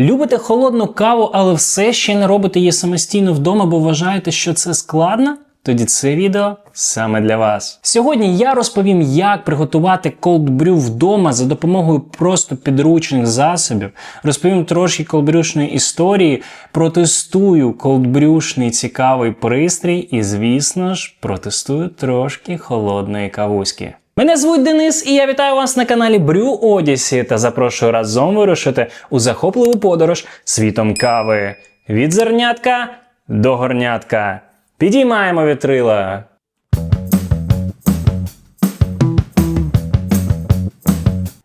Любите холодну каву, але все ще не робите її самостійно вдома, бо вважаєте, що це складно? Тоді це відео саме для вас. Сьогодні я розповім, як приготувати brew вдома за допомогою просто підручних засобів. Розповім трошки колдбрюшної історії, протестую колдбрюшний цікавий пристрій і, звісно ж, протестую трошки холодної кавуськи. Мене звуть Денис, і я вітаю вас на каналі Брю Одісі та запрошую разом вирушити у захопливу подорож світом кави. Від зернятка до горнятка. Підіймаємо вітрила.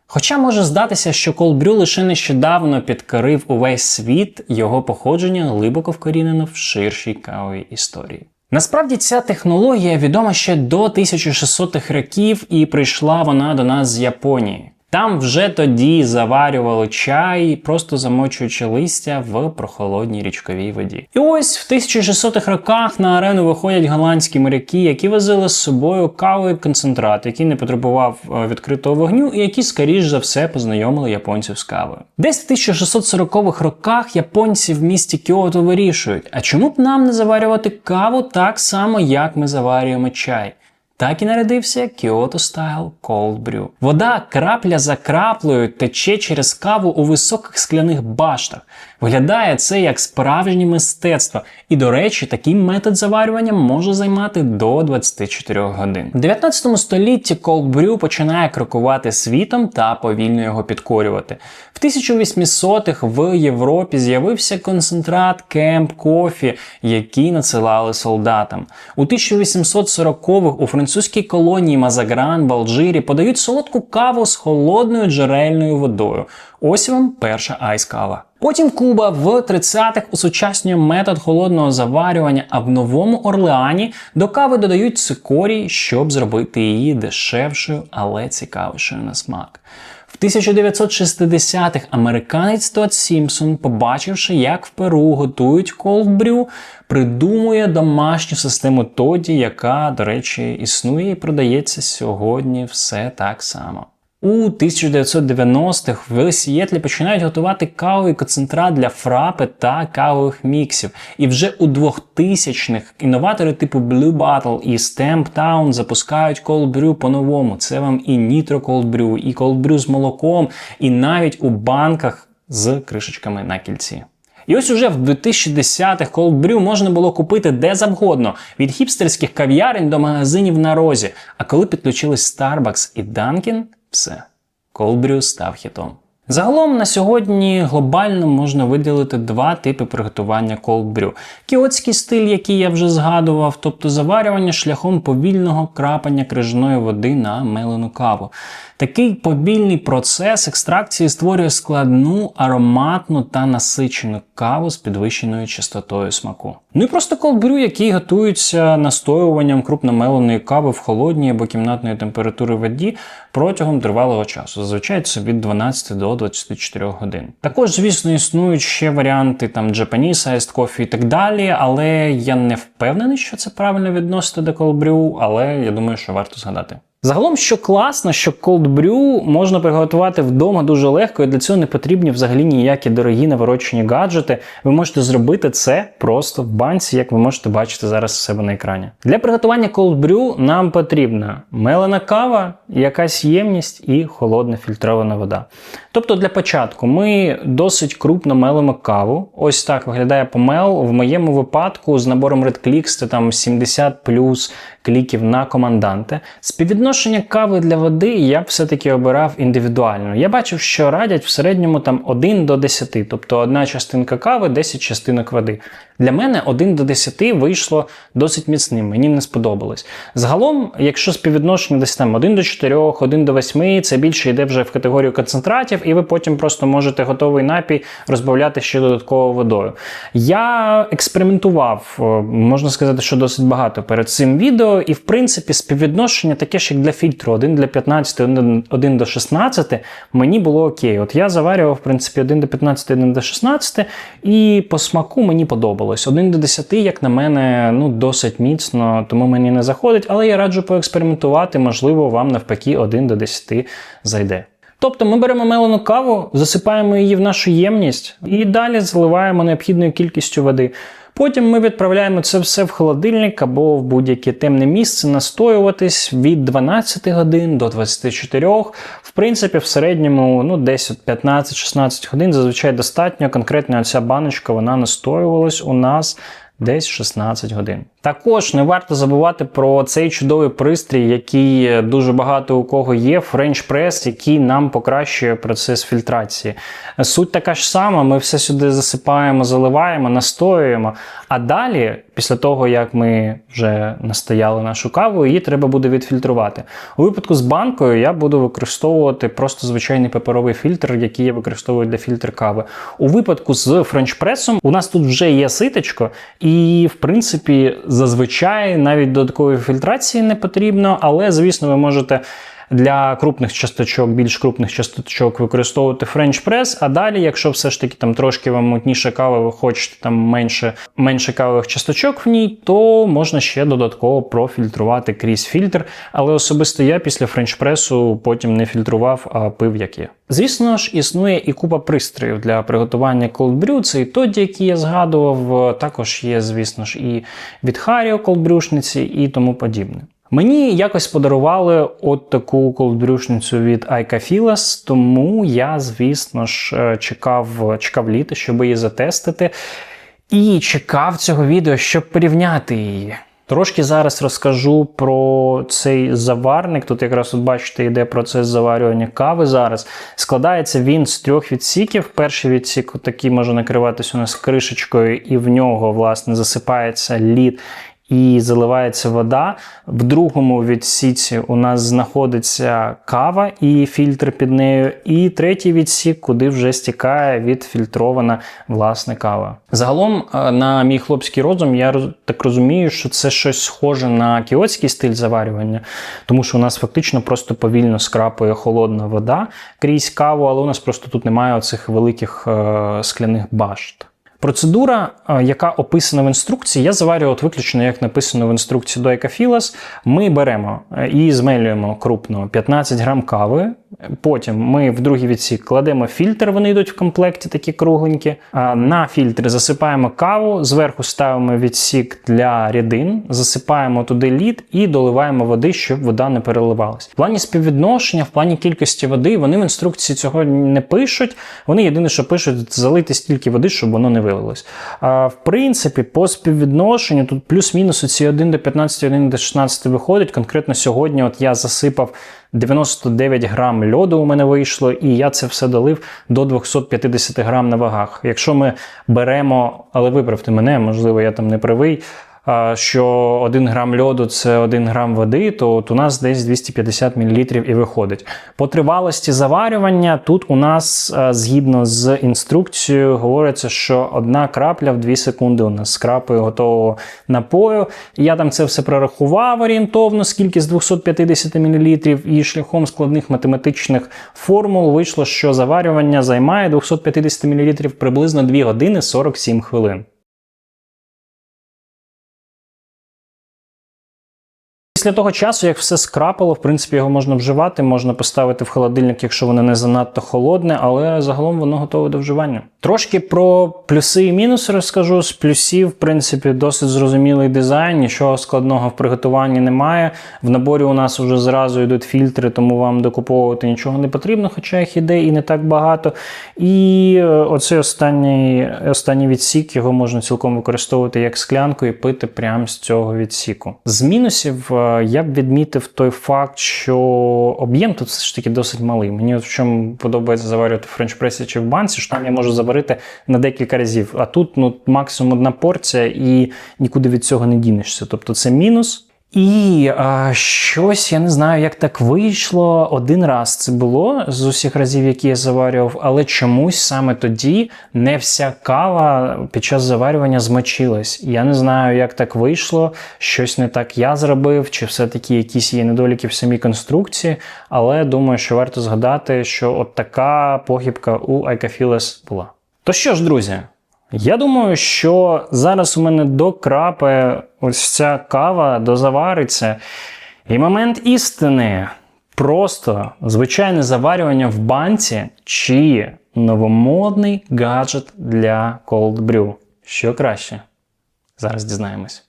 Хоча може здатися, що колбрю лише нещодавно підкорив увесь світ, його походження глибоко вкорінено в ширшій кавовій історії. Насправді ця технологія відома ще до 1600-х років, і прийшла вона до нас з Японії. Там вже тоді заварювали чай, просто замочуючи листя в прохолодній річковій воді. І ось в 1600-х роках на арену виходять голландські моряки, які возили з собою кавовий концентрат, який не потребував е, відкритого вогню, і які, скоріш за все, познайомили японців з кавою. Десь в 1640-х роках японці в місті Кіото вирішують, а чому б нам не заварювати каву так само, як ми заварюємо чай? Так і народився Kyoto Style Cold Brew. Вода крапля за краплею тече через каву у високих скляних баштах. Виглядає це як справжнє мистецтво. І, до речі, такий метод заварювання може займати до 24 годин. У 19 столітті Cold Brew починає крокувати світом та повільно його підкорювати. В 1800-х в Європі з'явився концентрат Кемп Кофі, який надсилали солдатам. У 1840-х у французькій колонії Мазагран в Алжирі подають солодку каву з холодною джерельною водою. Ось вам перша айс-кава. Потім Куба в 30-х усучаснює метод холодного заварювання, а в Новому Орлеані до кави додають цикорій, щоб зробити її дешевшою, але цікавішою на смак. В 1960-х американець Тодд Сімпсон, побачивши, як в Перу готують колдбрю, придумує домашню систему Тоді, яка, до речі, існує і продається сьогодні все так само. У 1990-х в Сієтлі починають готувати кавовий концентрат для фрапи та кавових міксів. І вже у 2000-х інноватори типу Blue Bottle і Stamp Town запускають cold brew по-новому. Це вам і Nitro Cold Brew, і Cold Brew з молоком, і навіть у банках з кришечками на кільці. І ось уже в 2010-х Cold Brew можна було купити де завгодно, від хіпстерських кав'ярень до магазинів на розі. А коли підключились Starbucks і Dunkin', все, Brew став хітом. Загалом на сьогодні глобально можна виділити два типи приготування brew. Кіотський стиль, який я вже згадував, тобто заварювання шляхом повільного крапання крижаної води на мелену каву. Такий повільний процес екстракції створює складну, ароматну та насичену каву з підвищеною частотою смаку. Ну і просто колбрю, який готується настоюванням крупномеленої кави в холодній або кімнатної температури воді протягом тривалого часу. Зазвичай це від 12 до 24 годин. Також, звісно, існують ще варіанти там Japanese Iced Coffee і так далі, але я не впевнений, що це правильно відносити до колбрю, але я думаю, що варто згадати. Загалом, що класно, що cold brew можна приготувати вдома дуже легко, і для цього не потрібні взагалі ніякі дорогі наворочені гаджети. Ви можете зробити це просто в банці, як ви можете бачити зараз у себе на екрані. Для приготування cold brew нам потрібна мелена кава, якась ємність і холодна фільтрована вода. Тобто для початку ми досить крупно мелимо каву. Ось так виглядає помел. В моєму випадку з набором Red Clicks це там 70 плюс кліків на команданте. Співвідношення кави для води я б все-таки обирав індивідуально. Я бачив, що радять в середньому там 1 до 10, тобто одна частинка кави, 10 частинок води. Для мене 1 до 10 вийшло досить міцним, мені не сподобалось. Загалом, якщо співвідношення десь там 1 до 4, 1 до 8, це більше йде вже в категорію концентратів, і ви потім просто можете готовий напій розбавляти ще додатково водою. Я експериментував, можна сказати, що досить багато перед цим відео, і в принципі співвідношення таке ж як для фільтру 1 для 15, 1 до 16, мені було окей. От я заварював, в принципі, 1 до 15, 1 до 16, і по смаку мені подобалось. 1 до 10, як на мене, ну досить міцно, тому мені не заходить, але я раджу поекспериментувати, можливо, вам навпаки 1 до 10 зайде. Тобто ми беремо мелену каву, засипаємо її в нашу ємність і далі заливаємо необхідною кількістю води. Потім ми відправляємо це все в холодильник або в будь-яке темне місце настоюватись від 12 годин до 24. В принципі, в середньому ну, десь от 15-16 годин зазвичай достатньо. Конкретно ця баночка вона настоювалась у нас десь 16 годин. Також не варто забувати про цей чудовий пристрій, який дуже багато у кого є, French Press, який нам покращує процес фільтрації. Суть така ж сама: ми все сюди засипаємо, заливаємо, настоюємо. А далі, після того, як ми вже настояли нашу каву, її треба буде відфільтрувати. У випадку з банкою я буду використовувати просто звичайний паперовий фільтр, який я використовую для фільтр кави. У випадку з Press у нас тут вже є ситочко, і в принципі. Зазвичай навіть додаткової фільтрації не потрібно, але, звісно, ви можете для крупних часточок, більш крупних часточок використовувати French Press, а далі, якщо все ж таки там трошки вам мутніше кава, ви хочете там менше менше кавових часточок в ній, то можна ще додатково профільтрувати крізь фільтр. Але особисто я після French Press потім не фільтрував, а пив як є. Звісно ж, існує і купа пристроїв для приготування cold brew. Це і тоді, які я згадував. Також є, звісно ж, і від Харіо колдбрюшниці і тому подібне. Мені якось подарували от таку колдбрюшницю від Айкафілас, тому я, звісно ж, е, чекав чекав літа, щоб її затестити. І чекав цього відео, щоб порівняти її. Трошки зараз розкажу про цей заварник. Тут якраз от бачите, йде процес заварювання кави зараз. Складається він з трьох відсіків. Перший відсік такий може накриватися у нас кришечкою, і в нього, власне, засипається лід і заливається вода. В другому відсіці у нас знаходиться кава і фільтр під нею. І третій відсік, куди вже стікає відфільтрована власне кава. Загалом, е, на мій хлопський розум, я так розумію, що це щось схоже на кіотський стиль заварювання, тому що у нас фактично просто повільно скрапує холодна вода крізь каву, але у нас просто тут немає оцих великих е скляних башт. Процедура, е, яка описана в інструкції, я заварюю от виключно, як написано в інструкції до Екафілас. Ми беремо е, і змелюємо крупно 15 грам кави. Потім ми в другий відсік кладемо фільтр, вони йдуть в комплекті, такі кругленькі. На фільтр засипаємо каву, зверху ставимо відсік для рідин, засипаємо туди лід і доливаємо води, щоб вода не переливалась. В плані співвідношення, в плані кількості води, вони в інструкції цього не пишуть. Вони єдине, що пишуть, залити стільки води, щоб воно не вилилось. В принципі, по співвідношенню тут плюс-мінус оці 1 до 15, 1 до 16 виходить. Конкретно сьогодні от я засипав 99 грам льоду у мене вийшло, і я це все долив до 250 грам на вагах. Якщо ми беремо, але виправте мене, можливо, я там не правий що 1 грам льоду це 1 грам води, то от у нас десь 250 мл і виходить. По тривалості заварювання тут у нас згідно з інструкцією говориться, що одна крапля в 2 секунди у нас з крапою готового напою. Я там це все прорахував орієнтовно, скільки з 250 мл, і шляхом складних математичних формул вийшло, що заварювання займає 250 мл приблизно 2 години 47 хвилин. Після того часу, як все скрапало, в принципі, його можна вживати, можна поставити в холодильник, якщо воно не занадто холодне, але загалом воно готове до вживання. Трошки про плюси і мінуси розкажу. З плюсів, в принципі, досить зрозумілий дизайн, нічого складного в приготуванні немає. В наборі у нас вже зразу йдуть фільтри, тому вам докуповувати нічого не потрібно, хоча їх іде і не так багато. І е, оцей останній останній відсік його можна цілком використовувати як склянку і пити прямо з цього відсіку. З мінусів. Е, я б відмітив той факт, що об'єм тут все ж таки досить малий. Мені в чому подобається заварювати в френч-пресі чи в банці, що там я можу заварити на декілька разів. А тут ну, максимум одна порція і нікуди від цього не дінешся. Тобто це мінус. І а, щось, я не знаю, як так вийшло. Один раз це було з усіх разів, які я заварював, але чомусь саме тоді не вся кава під час заварювання змочилась. Я не знаю, як так вийшло, щось не так я зробив, чи все-таки якісь є недоліки в самій конструкції. Але думаю, що варто згадати, що от така похибка у Айкафілес була. То що ж, друзі? Я думаю, що зараз у мене докрапе ось ця кава, дозавариться. І момент істини. Просто звичайне заварювання в банці чи новомодний гаджет для cold brew. Що краще? Зараз дізнаємось.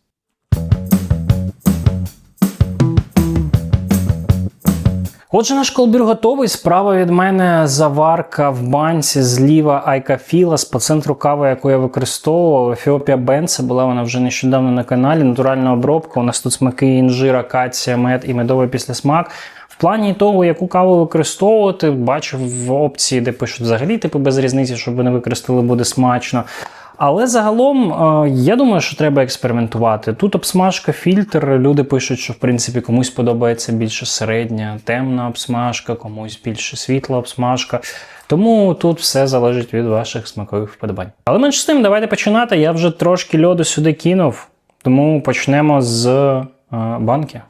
Отже, наш колбір готовий. Справа від мене заварка в банці зліва Айка Філас по центру кави, яку я використовував. Ефіопія Бенце була вона вже нещодавно на каналі. Натуральна обробка. У нас тут смаки інжир, акація, мед і медовий післясмак. В плані того, яку каву використовувати, бачив в опції, де пишуть взагалі, типу без різниці, щоб ви не використали, буде смачно. Але загалом, е, я думаю, що треба експериментувати. Тут обсмажка, фільтр. Люди пишуть, що в принципі комусь подобається більше середня, темна обсмажка, комусь більше світла обсмажка. Тому тут все залежить від ваших смакових вподобань. Але менш з тим, давайте починати. Я вже трошки льоду сюди кинув, тому почнемо з е, банки.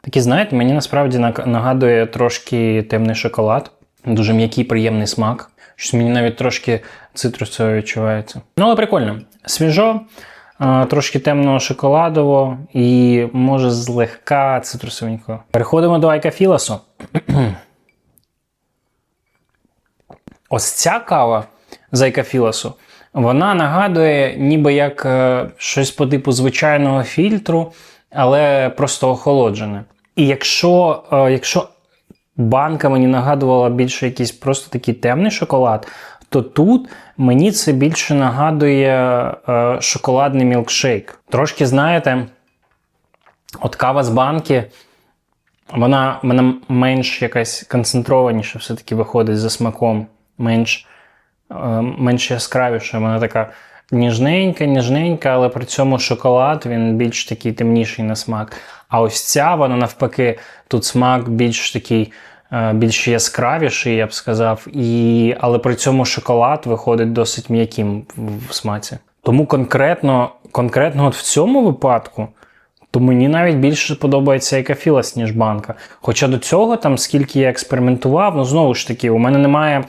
Такий, знаєте, мені насправді нагадує трошки темний шоколад. Дуже м'який, приємний смак. Щось мені навіть трошки цитрусове відчувається. Ну, але прикольно. Свіжо, трошки темного шоколадового і може злегка цитрусовенького. Переходимо до Айка Філасу. Ось ця кава з Айка Філасу, вона нагадує ніби як е, щось по типу звичайного фільтру, але просто охолоджене. І якщо, е, якщо банка мені нагадувала більше якийсь просто такий темний шоколад, то тут мені це більше нагадує е, шоколадний мілкшейк. Трошки, знаєте, от кава з банки, вона, вона менш якась концентрованіша, все-таки виходить за смаком, менш, е, менш яскравіша. Вона така ніжненька, ніжненька, але при цьому шоколад він більш такий темніший на смак. А ось ця, вона навпаки, тут смак більш такий. е, Більш яскравіший, я б сказав, і... але при цьому шоколад виходить досить м'яким в- смаці. Тому конкретно, конкретно от в цьому випадку, то мені навіть більше подобається екафілас, ніж банка. Хоча до цього, там, скільки я експериментував, ну знову ж таки, у мене немає.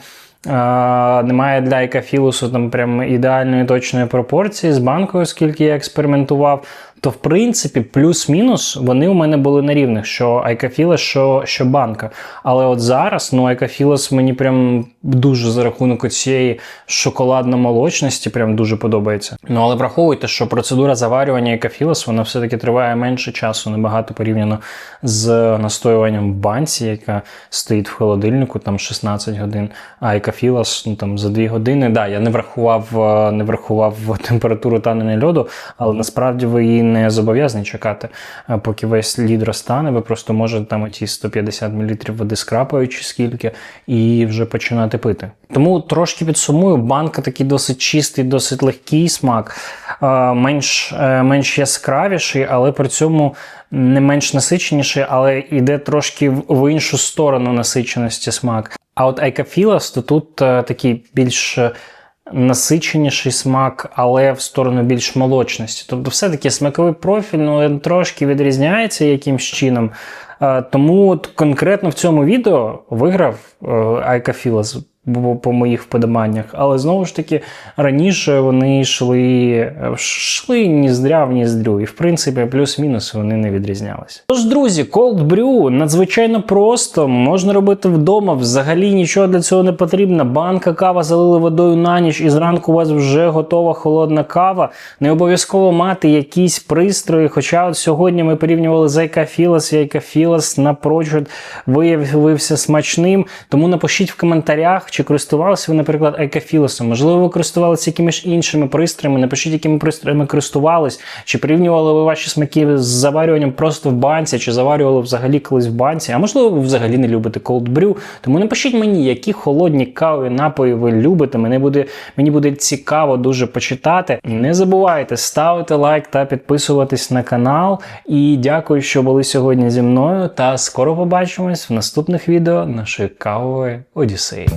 Немає для екафілусу там прям ідеальної точної пропорції з банкою, скільки я експериментував. То, в принципі, плюс-мінус вони у мене були на рівних, що Айкафілос, що, що банка. Але от зараз, ну, Айкафілос мені прям дуже за рахунок цієї шоколадно-молочності прям дуже подобається. Ну, але враховуйте, що процедура заварювання Айкафілос, вона все-таки триває менше часу, набагато порівняно з настоюванням в банці, яка стоїть в холодильнику, там 16 годин, а Айкафілос, ну там за 2 години. Да, я не врахував, е, не врахував температуру танення льоду, але насправді ви її не зобов'язані чекати, е, поки весь лід розтане. Ви просто можете там оті 150 мл води скрапають чи скільки, і вже починати пити. Тому трошки підсумую, банка такий досить чистий, досить легкий смак, е, менш, е, менш яскравіший, але при цьому не менш насиченіший, але йде трошки в іншу сторону насиченості смак. А от Айкафілас, то тут такий більш насиченіший смак, але в сторону більш молочності. Тобто, все-таки смаковий профіль ну, трошки відрізняється якимсь чином. Е, Тому от конкретно в цьому відео виграв е, Айкафілас по моїх вподобаннях. Але знову ж таки, раніше вони йшли, е, йшли ні здря в ніздрю. І в принципі, плюс-мінус вони не відрізнялися. Тож, друзі, cold brew надзвичайно просто, можна робити вдома, взагалі нічого для цього не потрібно. Банка кава залили водою на ніч, і зранку у вас вже готова холодна кава. Не обов'язково мати якісь пристрої. Хоча от сьогодні ми порівнювали з Айкафілас, і Айкафілас напрочуд виявився смачним. Тому напишіть в коментарях, чи користувалися ви, наприклад, Айкафілосом. Можливо, ви користувалися якимись іншими пристроями. Напишіть, якими пристроями користувались, чи порівнювали ви ваші смаки з заварюванням просто в банці, чи заварювали взагалі колись в банці. А можливо, ви взагалі не любите cold brew. Тому напишіть мені, які холодні кавові напої ви любите. Мені буде, мені буде цікаво дуже почитати. Не забувайте ставити лайк та підписуватись на канал. І дякую, що були сьогодні зі мною. Та скоро побачимось в наступних відео нашої кавової Одіссеї.